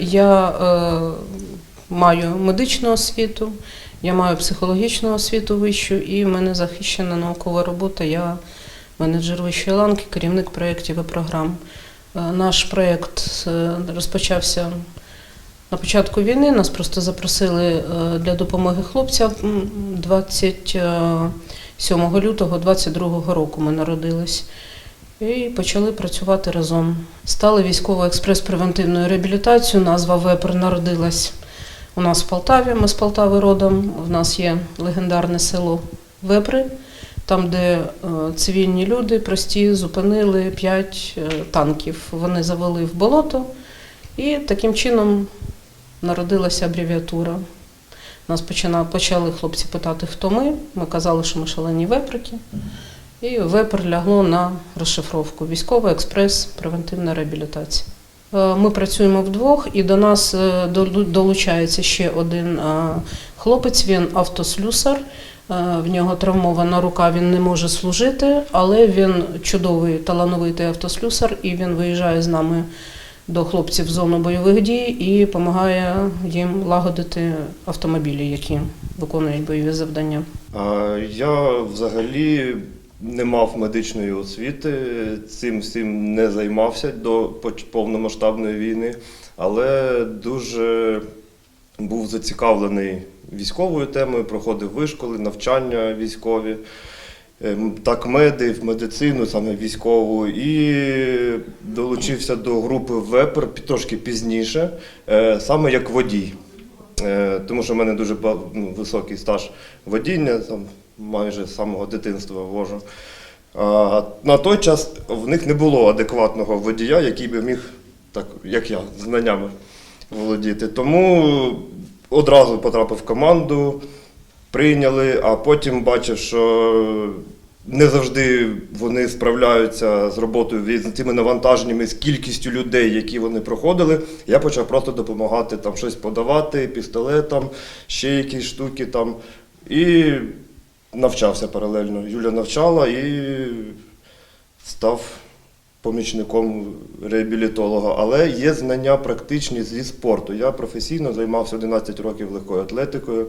Я е, маю медичну освіту, я маю психологічну освіту вищу і в мене захищена наукова робота. Я менеджер вищої ланки, керівник проєктів і програм. Е, наш проєкт е, розпочався на початку війни. Нас просто запросили е, для допомоги хлопцям 27 лютого 22 року ми народились. І почали працювати разом. Стали військово експрес превентивною реабілітацією. Назва ВЕПР народилась у нас в Полтаві. Ми з Полтави родом. У нас є легендарне село Вепри, там, де е, цивільні люди прості зупинили п'ять е, танків. Вони завели в болото, і таким чином народилася абревіатура. Нас почали хлопці питати, хто ми. Ми казали, що ми шалені веприки. І ВЕПР лягло на розшифровку Військовий експрес, превентивна реабілітація. Е, Ми працюємо вдвох, і до нас е, долучається ще один е, хлопець. Він автослюсар. В нього травмована рука, він не може служити, але він чудовий талановитий автослюсар, і він виїжджає з нами до хлопців в зону бойових дій і допомагає їм лагодити автомобілі, які виконують бойові завдання. Я взагалі не мав медичної освіти, цим всім не займався до повномасштабної війни, але дуже був зацікавлений військовою темою, проходив вишколи, навчання військові, ем, так меди, медицину, саме військову, і долучився до групи ВЕПР трошки пізніше, е, саме як водій. Е, Тому що в мене дуже ну, високий стаж водіння, майже з самого дитинства вожу. А, на той час в них не було адекватного водія, який би міг, так як я, знаннями володіти. Тому одразу потрапив в команду, прийняли, а потім бачив, що не завжди вони справляються з роботою з тими навантаженнями, з кількістю людей, які вони проходили. Я почав просто допомагати там щось подавати, пістолетом, ще якісь штуки там. І навчався паралельно. Юля навчала і став помічником реабілітолога. Але є знання практичні зі спорту. Я професійно займався 11 років легкою атлетикою.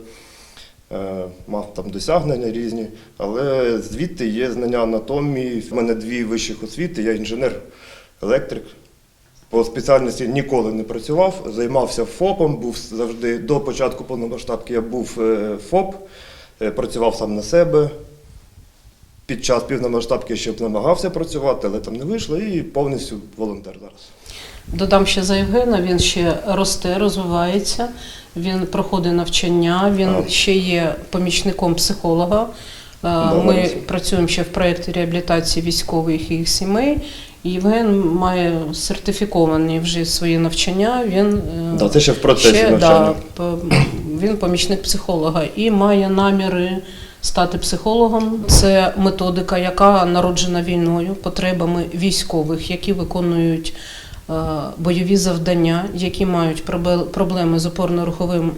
Е, Мав там досягнення різні, але звідти є знання анатомії. В мене дві вищих освіти, я інженер-електрик. По спеціальності ніколи не працював, займався ФОПом, був завжди до початку повномасштабки я був е, ФОП, працював сам на себе. Під час повномасштабки ще б намагався працювати, але там не вийшло і повністю волонтер зараз. Додам ще за Євгена, він ще росте, розвивається, він проходить навчання, він А. ще є помічником психолога. Е, Ми Молодець. працюємо ще в проєкті реабілітації військових і їх сімей. Євген має сертифіковані вже свої навчання. Він е, Да, це ще в процесі ще, навчання. Да, він помічник психолога і має наміри стати психологом. Це методика, яка народжена війною, потребами військових, які виконують е, бойові завдання, які мають проблеми з опорно-руховим е,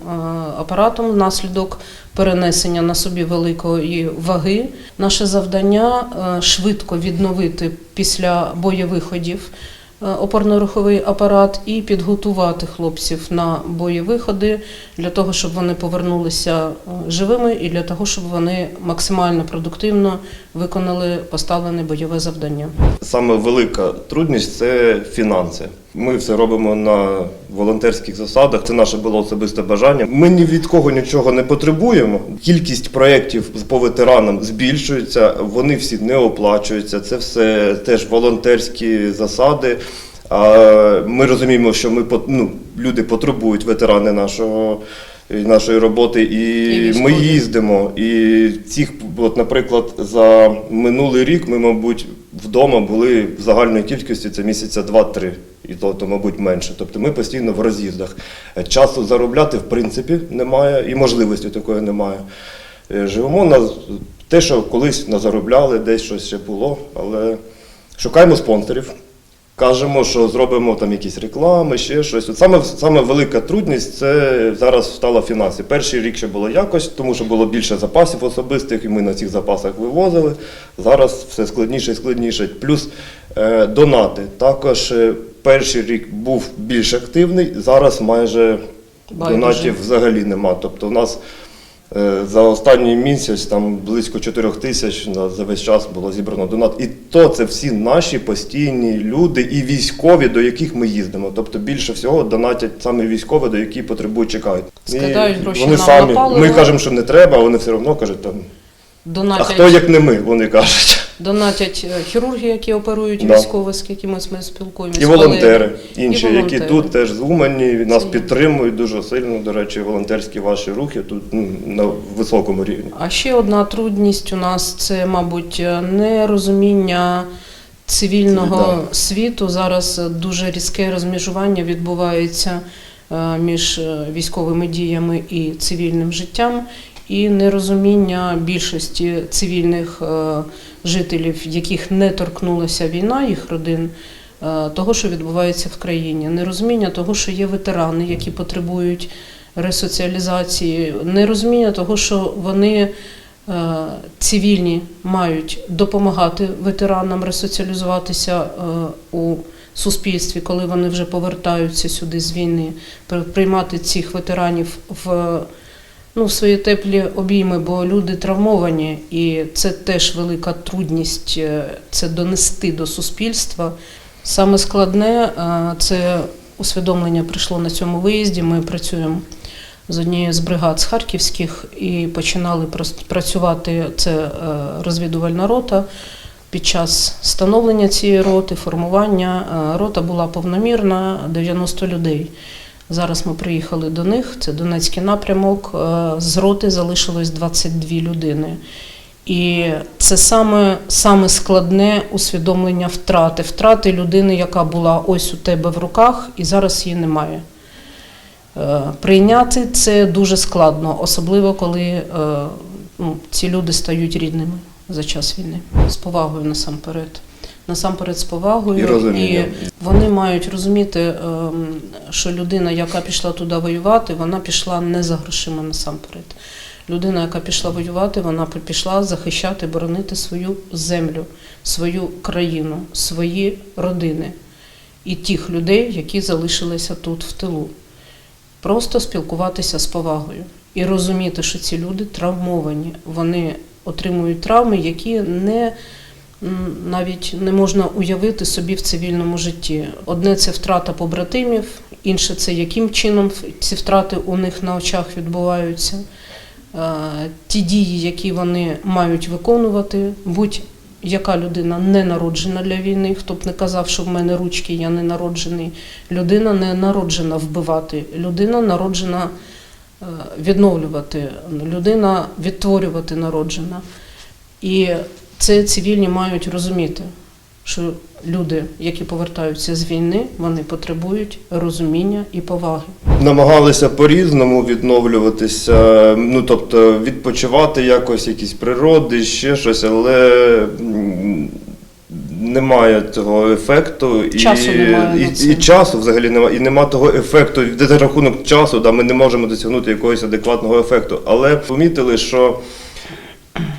апаратом внаслідок перенесення на собі великої ваги. Наше завдання е, швидко відновити після бойовиходів е, опорно-руховий апарат і підготувати хлопців на бойовиходи для того, щоб вони повернулися е, живими і для того, щоб вони максимально продуктивно виконали поставлене бойове завдання. Саме велика трудність це фінанси. Ми все робимо на волонтерських засадах. Це наше було особисте бажання. Ми ні від кого нічого не потребуємо. Кількість проєктів по ветеранам збільшується, вони всі не оплачуються. Це все теж волонтерські засади. А ми розуміємо, що ми ну, люди потребують ветерани нашого. і Нашої роботи, і, І ми їздимо. І цих, от, наприклад, за минулий рік ми, мабуть, вдома були в загальної кількості це місяця 2-3, і то, то, мабуть, менше. Тобто ми постійно в роз'їздах. Е, Часу заробляти, в принципі, немає, і можливості такої немає. Е, Живемо на те, що колись назаробляли, десь щось ще було, але шукаємо спонсорів. Кажемо, що зробимо там якісь реклами, ще щось. От саме, саме велика трудність це зараз стало фінанси. Перший рік ще було якось, тому що було більше запасів особистих, і ми на цих запасах вивозили. Зараз все складніше і складніше. Плюс е, донати. Також е, перший рік був більш активний, зараз майже Байдуже. донатів взагалі нема. Тобто у нас за останній місяць там близько 4 тисяч за весь час було зібрано донат. І то це всі наші постійні люди і військові, до яких ми їздимо. Тобто більше всього донатять саме військові, до яких потребують, чекають. Скидають гроші вони нам самі. на паливо. Ми кажемо, що не треба, а вони все одно кажуть там. А хто як не ми, вони кажуть. Донатять е, хірурги, які оперують Да. військових, з якими ми спілкуємося. І волонтери, інші, І які тут теж з Умані, нас Це підтримують дуже сильно. До речі, волонтерські ваші рухи тут ну, на високому рівні. А ще одна трудність у нас це, мабуть, нерозуміння цивільного Да. світу. Зараз дуже різке розмежування відбувається е, між е, військовими діями і цивільним життям, і нерозуміння більшості цивільних е, жителів, яких не торкнулася війна, їх родин. е, Того, що відбувається в країні, нерозуміння того, що є ветерани, які потребують ресоціалізації, нерозуміння того, що вони е, цивільні мають допомагати ветеранам ресоціалізуватися у суспільстві, коли вони вже повертаються сюди з війни, при- приймати цих ветеранів в, ну, в свої теплі обійми, бо люди травмовані, і це теж велика трудність е, це донести до суспільства. Саме складне е, це усвідомлення прийшло на цьому виїзді. Ми працюємо з однією з бригад з харківських і починали працювати це е, розвідувальна рота. Під час становлення цієї роти, формування рота була повномірна 90 людей. Зараз ми приїхали до них, це Донецький напрямок. е, З роти залишилось 22 людини. І це саме, саме складне усвідомлення втрати. Втрати людини, яка була ось у тебе в руках, і зараз її немає. Е, Прийняти це дуже складно, особливо коли е, ну, ці люди стають рідними за час війни. З повагою насамперед. Насамперед з повагою. І розумінням. вони мають розуміти, ем, що людина, яка пішла туди воювати, вона пішла не за грошима насамперед. Людина, яка пішла воювати, вона пішла захищати, боронити свою землю, свою країну, свої родини і тих людей, які залишилися тут в тилу. Просто спілкуватися з повагою і розуміти, що ці люди травмовані, вони отримують травми, які не навіть не можна уявити собі в цивільному житті. Одне це втрата побратимів, інше це яким чином ці втрати у них на очах відбуваються. Е, Ті дії, які вони мають виконувати, будь-яка людина не народжена для війни, хто б не казав, що в мене ручки, я не народжений. Людина не народжена вбивати, людина народжена е, відновлювати, людина відтворювати народжена. І це цивільні мають розуміти, що люди, які повертаються з війни, вони потребують розуміння і поваги. Намагалися по-різному відновлюватися, ну тобто відпочивати якось, якісь природи, ще щось, але немає того ефекту і, Часу немає і, і часу взагалі немає, і нема того ефекту. За рахунок часу да, ми не можемо досягнути якогось адекватного ефекту. Але помітили, що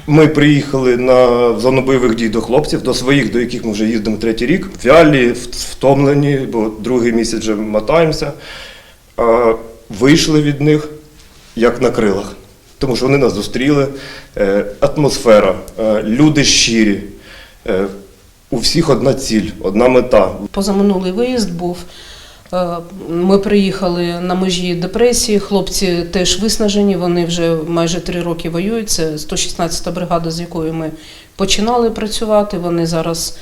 ми приїхали на зону бойових дій до хлопців, до своїх, до яких ми вже їздимо третій рік. Вялі, втомлені, бо другий місяць вже мотаємося. Вийшли від них як на крилах. Тому що вони нас зустріли. Е, атмосфера, е, люди щирі. Е, у всіх одна ціль, одна мета. Позаминулий виїзд був. Е, Ми приїхали на межі депресії. Хлопці теж виснажені. Вони вже майже три роки воюють. Це 116-та бригада, з якою ми починали працювати. Вони зараз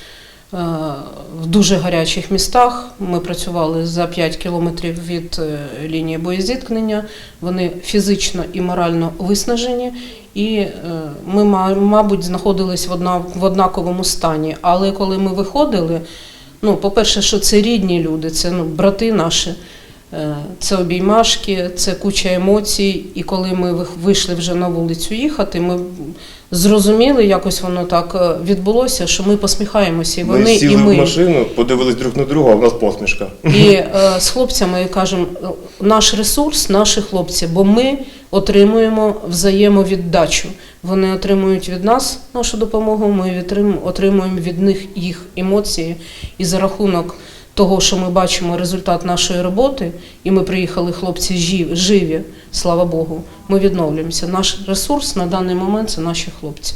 е, в дуже гарячих містах. Ми працювали за 5 кілометрів від е, лінії боєзіткнення. Вони фізично і морально виснажені. І ми, мабуть, знаходились в однаковому стані. Але коли ми виходили, Ну, по-перше, що це рідні люди, це ну, брати наші, це обіймашки, це куча емоцій. І коли ми вийшли вже на вулицю їхати, ми зрозуміли, якось воно так е, відбулося, що ми посміхаємося, і Ми вони, сіли і в ми. машину, подивились друг на друга, а в нас посмішка. І е, з хлопцями кажемо, е, наш ресурс, наші хлопці, бо ми отримуємо взаємовіддачу. Вони отримують від нас нашу допомогу, ми отримуємо від них їх емоції. І за рахунок того, що ми бачимо результат нашої роботи, і ми приїхали, хлопці жив- живі, слава Богу, ми відновлюємося. Наш ресурс на даний момент це наші хлопці.